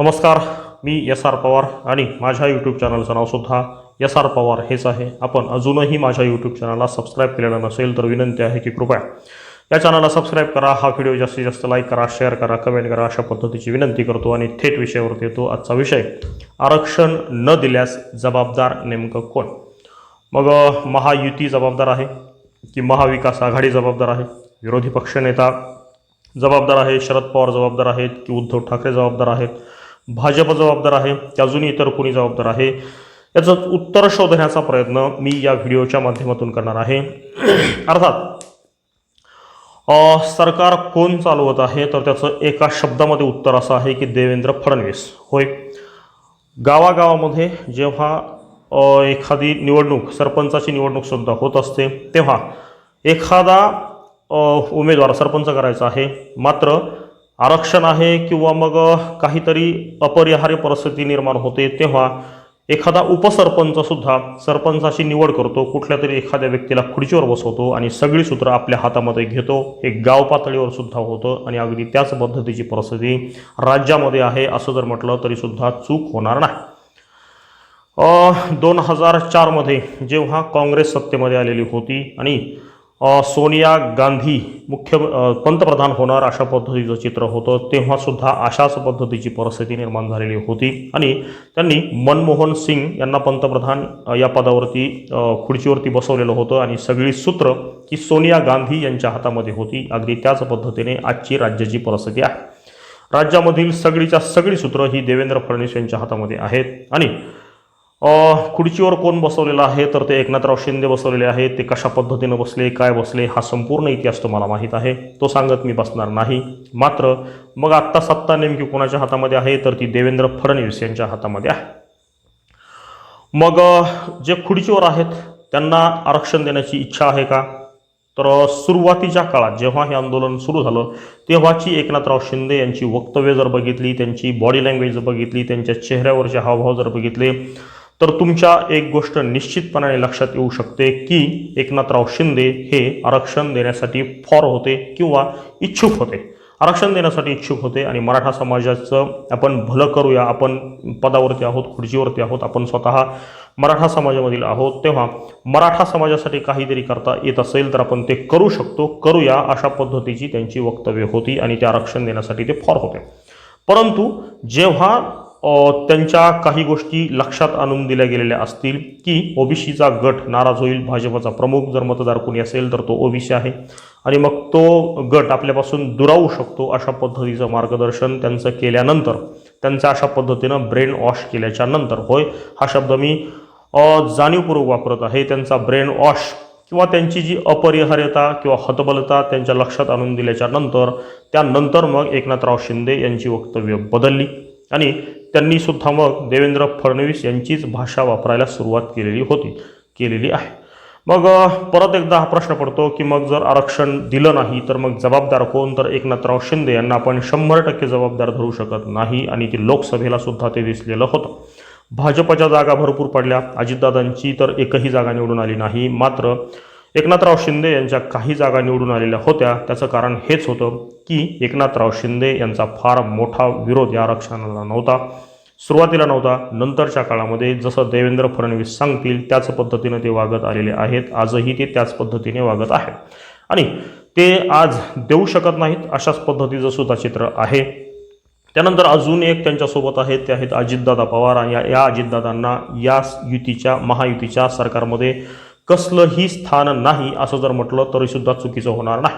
नमस्कार मी S R Pawar आणि माझ्या यूट्यूब चॅनलचं नावसुद्धा एस आर पवार हेच आहे. आपण अजूनही माझ्या यूट्यूब चॅनलला सबस्क्राईब केलेलं नसेल तर विनंती आहे की कृपया या चॅनलला सबस्क्राईब करा. हा व्हिडिओ जास्तीत जास्त लाईक करा शेअर करा कमेंट करा अशा पद्धतीची विनंती करतो आणि थेट विषयावरती येतो आजचा विषय. आरक्षण न दिल्यास जबाबदार नेमकं कोण? मग महायुती जबाबदार आहे की महाविकास आघाडी जबाबदार आहे? विरोधी पक्षनेता जबाबदार आहे शरद पवार जबाबदार आहेत की उद्धव ठाकरे जबाबदार आहेत? भाजप जबाबदार आहे की अजूनही इतर कोणी जबाबदार आहे? याचं उत्तर शोधण्याचा प्रयत्न मी या व्हिडिओच्या माध्यमातून करणार आहे. अर्थात सरकार कोण चालवत आहे? तर त्याचं एका शब्दामध्ये उत्तर असं आहे की देवेंद्र फडणवीस. होय. गावागावामध्ये जेव्हा एखादी निवडणूक सरपंचाची निवडणूकसुद्धा होत असते तेव्हा एखादा उमेदवार सरपंच करायचा आहे मात्र आरक्षण आहे किंवा मग काहीतरी अपरिहार्य परिस्थिती निर्माण होते तेव्हा एखादा उपसरपंचसुद्धा सरपंचाची निवड करतो कुठल्या तरी एखाद्या व्यक्तीला खुर्चीवर बसवतो आणि सगळी सूत्र आपल्या हातामध्ये घेतो. हे गाव पातळीवर सुद्धा होतं आणि अगदी त्याच पद्धतीची परिस्थिती राज्यामध्ये आहे असं जर म्हटलं तरीसुद्धा चूक होणार नाही. दोन हजार चारमध्ये जेव्हा काँग्रेस सत्तेमध्ये आलेली होती आणि सोनिया गांधी मुख्य पंतप्रधान होणार अशा पद्धतीचं चित्र होतं. तेव्हासुद्धा अशाच पद्धतीची परिस्थिती निर्माण झालेली होती. आणि त्यांनी मनमोहन सिंग यांना पंतप्रधान या पदावरती खुर्चीवरती बसवलेलं होतं. आणि सगळी सूत्र की सोनिया गांधी यांच्या हातामध्ये होती. अगदी त्याच पद्धतीने आजची राज्याची परिस्थिती आहे. राज्यामधील सगळीच्या सगळी सूत्र ही देवेंद्र फडणवीस यांच्या हातामध्ये आहेत. आणि खुर्चीवर कोण बसवलेलं आहे? तर ते एकनाथराव शिंदे बसवलेले आहेत. ते कशा पद्धतीनं बसले काय बसले हा संपूर्ण इतिहास तुम्हाला माहीत आहे. तो सांगत मी बसणार नाही. मात्र मग आत्ता सत्ता नेमकी कोणाच्या हातामध्ये आहे? तर ती देवेंद्र फडणवीस यांच्या हातामध्ये आहे. मग जे खुर्चीवर आहेत त्यांना आरक्षण देण्याची इच्छा आहे का? तर सुरुवातीच्या काळात जेव्हा हे आंदोलन सुरू झालं तेव्हाची एकनाथराव शिंदे यांची वक्तव्य जर बघितली त्यांची बॉडी लँग्वेज जर बघितली त्यांच्या चेहऱ्यावरचे हावभाव जर बघितले तर तुमच्या एक गोष्ट निश्चितपणाने लक्षात येऊ शकते की एकनाथराव शिंदे हे आरक्षण देण्यासाठी फॉर होते किंवा इच्छुक होते. आरक्षण देण्यासाठी इच्छुक होते आणि मराठा समाजाचं आपण भलं करूया आपण पदावरती आहोत खुर्चीवरती आहोत आपण स्वतः मराठा समाजामधील आहोत तेव्हा मराठा समाजासाठी काहीतरी करता येत असेल तर आपण ते करू शकतो करूया अशा पद्धतीची त्यांची वक्तव्य होती आणि ते आरक्षण देण्यासाठी ते फॉर होते. परंतु जेव्हा त्यांच्या काही गोष्टी लक्षात आणून दिल्या गेलेल्या असतील की ओबीसीचा गट नाराज होईल भाजपचा प्रमुख जर मतदार कोणी असेल तर तो ओबीसी आहे. आणि मग तो गट आपल्यापासून दुरावू शकतो अशा पद्धतीचं मार्गदर्शन त्यांचं केल्यानंतर त्यांचं अशा पद्धतीनं ब्रेन वॉश केल्याच्यानंतर. होय हा शब्द मी जाणीवपूर्वक वापरत आहे. त्यांचा ब्रेन वॉश किंवा त्यांची जी अपरिहार्यता किंवा हतबलता त्यांच्या लक्षात आणून दिल्याच्या नंतर त्यानंतर मग एकनाथराव शिंदे यांची वक्तव्य बदलली. आणि त्यांनीसुद्धा मग देवेंद्र फडणवीस यांचीच भाषा वापरायला सुरुवात केलेली होती केलेली आहे. मग परत एकदा हा प्रश्न पडतो की मग जर आरक्षण दिलं नाही तर मग जबाबदार कोण? तर एकनाथराव शिंदे यांना आपण शंभर टक्के जबाबदार धरू शकत नाही आणि ती लोकसभेला सुद्धा ते दिसलेलं होतं. भाजपच्या जागा भरपूर पडल्या अजितदादांची तर एकही जागा निवडून आली नाही मात्र एकनाथराव शिंदे यांच्या काही जागा निवडून आलेल्या होत्या. त्याचं कारण हेच होतं की एकनाथराव शिंदे यांचा फार मोठा विरोध या आरक्षणाला नव्हता. सुरुवातीला नव्हता. नंतरच्या काळामध्ये जसं देवेंद्र फडणवीस सांगतील त्याच पद्धतीनं ते वागत आलेले आहेत. आजही ते त्याच पद्धतीने वागत आहेत. आणि ते आज देऊ शकत नाहीत अशाच पद्धतीचं सुद्धा चित्र आहे. त्यानंतर अजून एक त्यांच्यासोबत आहेत. ते आहेत अजितदादा पवार. आणि या- या अजितदादांना या युतीच्या महायुतीच्या सरकारमध्ये कसलंही स्थान नाही असं जर म्हटलं तरीसुद्धा चुकीचं होणार नाही.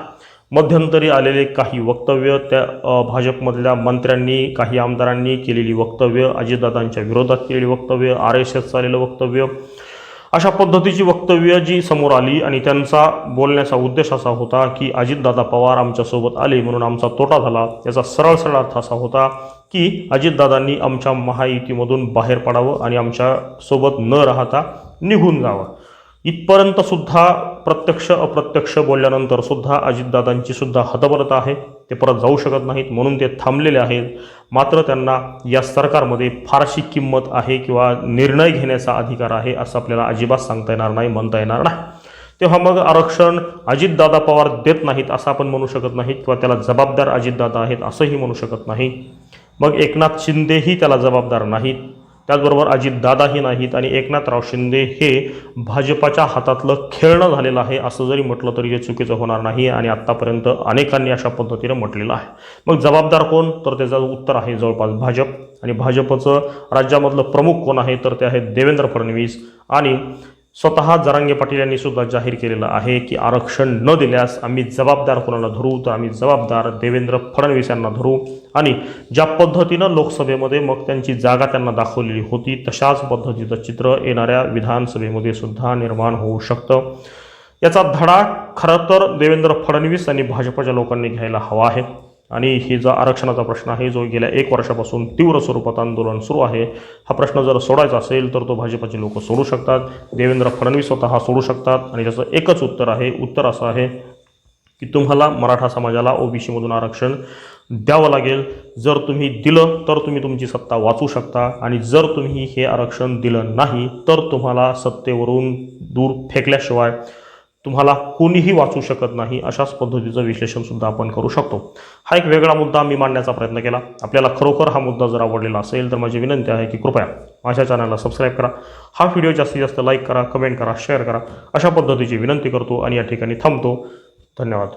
मध्यंतरी आलेले काही वक्तव्य त्या भाजपमधल्या मंत्र्यांनी काही आमदारांनी केलेली वक्तव्य अजितदादांच्या विरोधात केलेली वक्तव्य आर एस एसचं आलेलं वक्तव्य अशा पद्धतीची वक्तव्य जी समोर आली आणि त्यांचा बोलण्याचा उद्देश असा होता की अजितदादा पवार आमच्यासोबत आले म्हणून आमचा तोटा झाला. याचा सरळ सरळ अर्थ असा होता की अजितदादांनी आमच्या महायुतीमधून बाहेर पडावं आणि आमच्यासोबत न राहता निघून जावं. इथपर्यंत सुद्धा प्रत्यक्ष अप्रत्यक्ष बोलल्यानंतर सुद्धा अजितदादांची सुद्धा हतबलता आहे. ते परत जाऊ शकत नाहीत म्हणून ते थांबलेले आहेत. मात्र त्यांना या सरकारमध्ये फारशी किंमत आहे किंवा निर्णय घेण्याचा अधिकार आहे असं आपल्याला अजिबात सांगता येणार नाही म्हणता येणार नाही. तेव्हा मग आरक्षण अजितदादा पवार देत नाहीत असं आपण म्हणू शकत नाही किंवा त्याला जबाबदार अजितदादा आहेत असंही म्हणू शकत नाही. मग एकनाथ शिंदेही त्याला जबाबदार नाहीत. त्याचबरोबर अजितदादाही नाहीत आणि एकनाथराव शिंदे हे भाजपाच्या हातातलं खेळणं झालेलं आहे. असं जरी म्हटलं तरी हे चुकीचं होणार नाही आणि आत्तापर्यंत अनेकांनी अशा पद्धतीनं म्हटलेलं आहे. मग जबाबदार कोण? तर त्याचं उत्तर आहे जवळपास भाजप. आणि भाजपचं राज्यामधलं प्रमुख कोण आहे? तर ते आहेत देवेंद्र फडणवीस आणि स्वतः जरांगे पाटील यांनी सुद्धा जाहीर केलेलं आहे की आरक्षण न दिल्यास आम्ही जबाबदार कोणाला धरू? तर आम्ही जबाबदार देवेंद्र फडणवीस यांना धरू. आणि ज्या पद्धतीनं लोकसभेमध्ये मग त्यांची जागा त्यांना दाखवलेली होती तशाच पद्धतीचं चित्र येणाऱ्या विधानसभेमध्ये सुद्धा निर्माण होऊ शकतं. याचा धडा खरं तर देवेंद्र फडणवीस आणि भाजपच्या लोकांनी घ्यायला हवा आहे. आणि हे जो आरक्षणाचा प्रश्न आहे जो गेल्या एक वर्षापासून तीव्र स्वरूपात आंदोलन सुरू आहे हा प्रश्न जर सोडायचा असेल तर तो भाजपचे लोक सोडू शकतात. देवेंद्र फडणवीस स्वतः सोडू शकतात. आणि त्याचं एकच उत्तर आहे उत्तर असं आहे की तुम्हाला मराठा समाजाला ओबीसीमधून आरक्षण द्यावं लागेल. जर तुम्ही दिलं तर तुम्ही तुमची सत्ता वाचू शकता. आणि जर तुम्ही हे आरक्षण दिलं नाही तर तुम्हाला सत्तेवरून दूर फेकल्याशिवाय तुम्हाला कोणीही वाचू शकत नाही अशाच पद्धतीचं विश्लेषणसुद्धा आपण करू शकतो. हा एक वेगळा मुद्दा मी मांडण्याचा प्रयत्न केला. आपल्याला खरोखर हा मुद्दा जर आवडलेला असेल तर माझी विनंती आहे की कृपया माझ्या चॅनलला सबस्क्राईब करा. हा व्हिडिओ जास्तीत जास्त लाईक करा कमेंट करा शेअर करा. अशा पद्धतीची विनंती करतो आणि या ठिकाणी थांबतो. धन्यवाद.